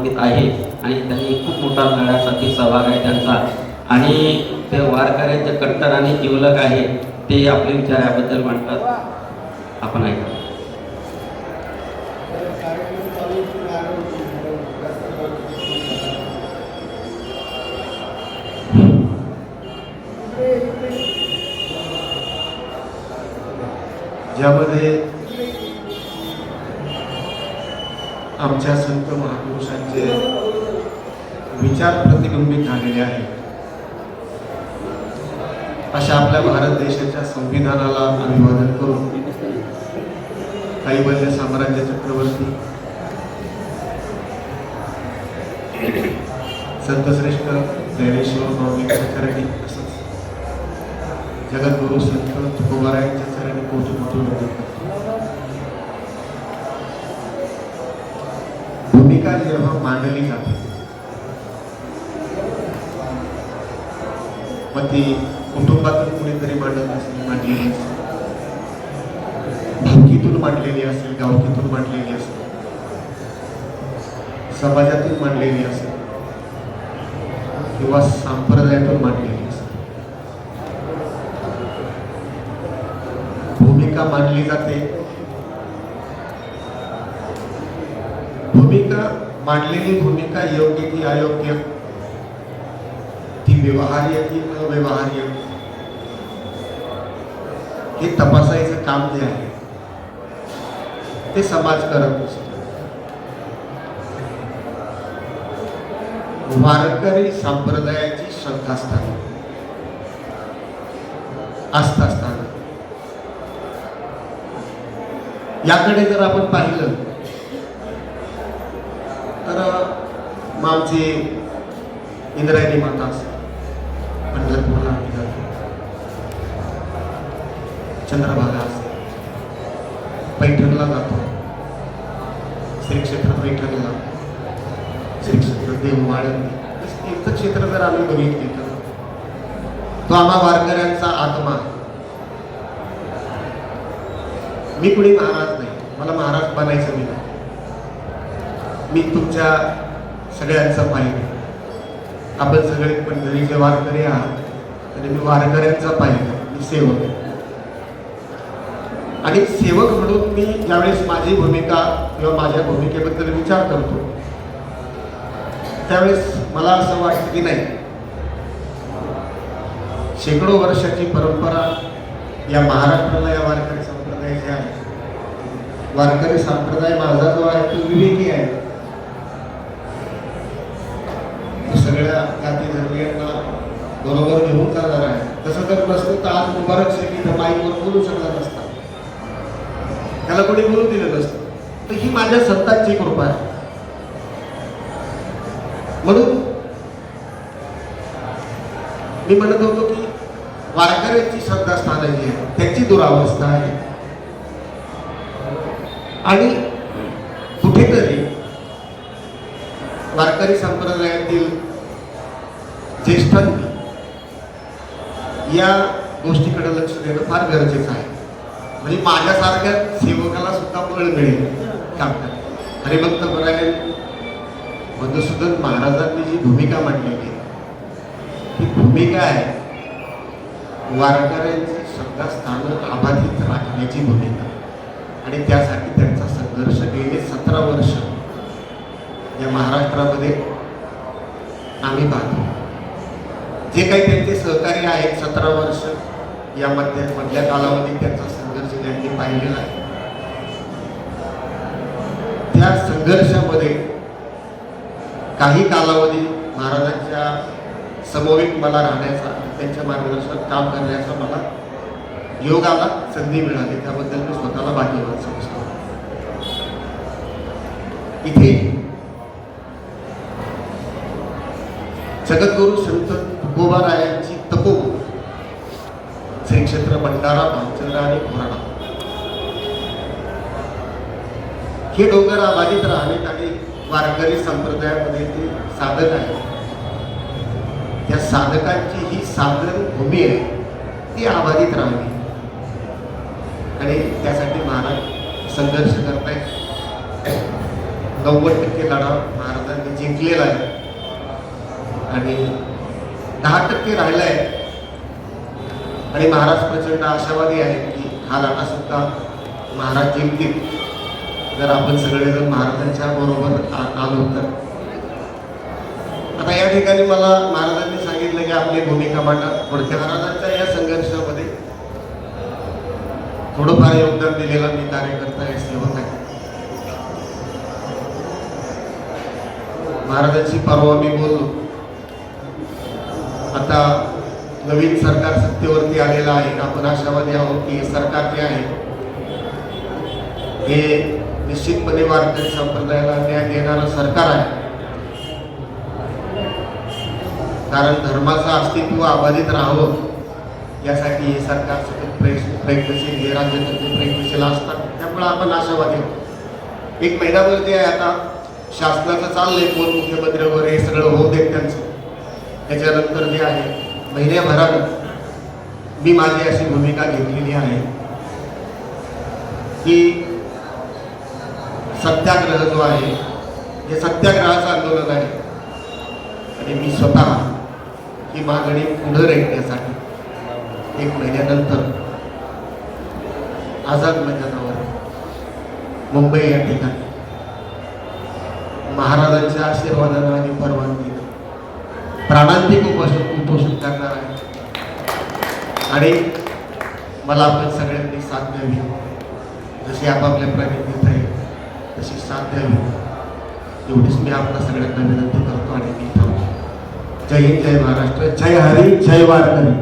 समर्पित आहे आणि त्यांनी खूप मोठा मेळ्यासाठी सहभाग आहे त्यांचा. आणि ते वारकऱ्यांचे कट्टर आणि जिवलक आहे ते आपले विचार याबद्दल मांडतात आपण ऐका. ज्यामध्ये आमच्या संत महापुरुषांचे विचार प्रतिबिंबित झालेले आहेत. अशा आपल्या भारत देशाच्या संविधानाला अभिवादन करून कैवल्य साम्राज्य चक्रवर्ती संतश्रेष्ठ ज्ञानेश्वर स्वामींच्या चरणी तसंच जगद्गुरु संत तुकोबारायांच्या चरणी कोटी कोटी वंदन करतो भूमिका जेव्हा मांडली जाते मग ती कुटुंबातून कुणीतरी मांडत असेल मांडलेली असेल. भावकीतून मांडलेली असेल गावकीतून मांडलेली असेल. समाजातून मांडलेली असेल. किंवा संप्रदायातून मांडलेली असेल. भूमिका मांडली जाते. भूमिका मांडलेली भूमिका योग्य की अयोग्य? ती व्यवहार्य की अव्यवहार्य? हे तपासायचं काम जे आहे ते समाज करत असतो वारकरी संप्रदायाची श्रद्धास्थान आस्थास्थान. याकडे जर आपण पाहिलं तर मग आमची इंद्रायणी माता असेल पंढरपूरला आम्ही जातो चंद्रभागा. असेल पैठणला जातो. श्री क्षेत्र पैठणला. श्री क्षेत्र देवमाळंदी तीर्थक्षेत्र क्षेत्र जर आम्ही बघितले तर तो आम्हा वारकऱ्यांचा आत्मा आहे. मी कुणी महाराज नाही. मला महाराज बनायचं मी नाही. मी तुमच्या सगळ्यांचा पाहिजे आपण सगळे पंढरीचे वारकरी आहात आणि मी वारकऱ्यांचा पाहिजे मी सेवक. आणि सेवक म्हणून मी ज्यावेळेस माझी भूमिका किंवा माझ्या भूमिकेबद्दल विचार करतो त्यावेळेस मला असं वाटतं की नाही शेकडो वर्षाची परंपरा या महाराष्ट्राला या वारकरी संप्रदायाची आहे. वारकरी संप्रदाय माझा जो आहे तो विवेकी आहे. सगळ्या जाती धर्मियांना बरोबर घेऊन चालणार आहे. तसं तर नसतं तर आज मुबारक शेख इथं माईकवर बोलू शकला नसता त्याला कोणी बोलू दिलं नसतं. तर ही माझ्या संतांची कृपा आहे. म्हणून मी म्हणत होतो की वारकऱ्यांची श्रद्धास्थान जी आहे त्याची दुरावस्था आहे. आणि कुठेतरी वारकरी संप्रदायातील ज्येष्ठांनी या गोष्टीकडे लक्ष देणं फार गरजेचं आहे. म्हणजे माझ्यासारख्या सेवकाला सुद्धा बळ मिळेल काम करण्यात. हरिभक्त परायण मधुसूदन महाराजांनी जी भूमिका मांडलेली ती भूमिका आहे वारकऱ्यांची श्रद्धास्थानं अबाधित राखण्याची भूमिका. आणि त्यासाठी त्यांचा संघर्ष गेले सतरा वर्ष. या महाराष्ट्रामध्ये आम्ही पाहतो जे काही त्यांचे सहकारी आहेत सतरा वर्ष या मध्ये मधल्या कालावधीत त्यांचा संघर्ष त्यांनी पाहिलेला आहे. त्या संघर्षामध्ये काही कालावधी महाराजांच्या समवेत मला राहण्याचा त्यांच्या मार्गदर्शनात काम करण्याचा मला योग आला संधी मिळाली. त्याबद्दल मी स्वतःला भाग्यवान समजतो. इथे जगद्गुरु संत तुकोबारायांची तपोभूमी. श्री क्षेत्र भंडारा भामचंद्र आणि घोराडा. हे डोंगर अबाधित राहावेत आणि वारकरी संप्रदायामध्ये ते साधक आहे त्या साधकांची ही साधन भूमी आहे ती अबाधित राहावी. आणि त्यासाठी महाराज संघर्ष करतायत. नव्वद टक्के लढा महाराजांनी जिंकलेला आहे. आणि दहा टक्के राहिला आहे आणि महाराज प्रचंड आशावादी आहेत की हा लढा सुद्धा महाराज जिंकतील. जर आपण सगळेजण महाराजांच्या बरोबर आलो तर. आता या ठिकाणी मला महाराजांनी सांगितलं की आपली भूमिका मांडा. थोडक्या महाराजांच्या या संघर्षामध्ये थोडंफार योगदान दिलेला मी कार्यकर्ता आहे सेवक आहे. महाराजांची परवा मी बोललो. आता नवीन सरकार सत्तेवरती आलेलं आहे. आपण आशावादी आहोत की हे सरकार जे आहे हे निश्चितपणे वारकरी संप्रदायाला न्याय देणारं सरकार आहे. कारण धर्माचं अस्तित्व अबाधित राहावं यासाठी हे सरकार सतत प्रयत्न प्रयत्नशील हे राज्यकर्ते प्रयत्नशील असतात. त्यामुळे आपण आशावादी आहोत. एक महिनाभर जे आहे आता शासनाचं चाललंय. कोण मुख्यमंत्री वगैरे हे सगळं होऊ देत त्यांचं त्याच्यानंतर जे आहे महिन्याभरात मी माझी अशी भूमिका घेतलेली आहे की सत्याग्रह जो आहे हे सत्याग्रहाचं आंदोलन आहे आणि मी स्वतः ही मागणी पुढं रेटण्यासाठी एक महिन्यानंतर आझाद मैदानावर मुंबई या ठिकाणी महाराजांच्या आशीर्वादानं आणि परवानगी प्राणांतिक उपोषण उपोषण करणार आहे. आणि मला आपण सगळ्यांनी साथ द्यावी जशी आपापल्या प्रगतीत आहे तशी साथ द्यावी एवढीच मी आपल्या सगळ्यांना विनंती करतो आणि मी थांबतो. जय हिंद जय महाराष्ट्र. जय हरी जय वारकरी.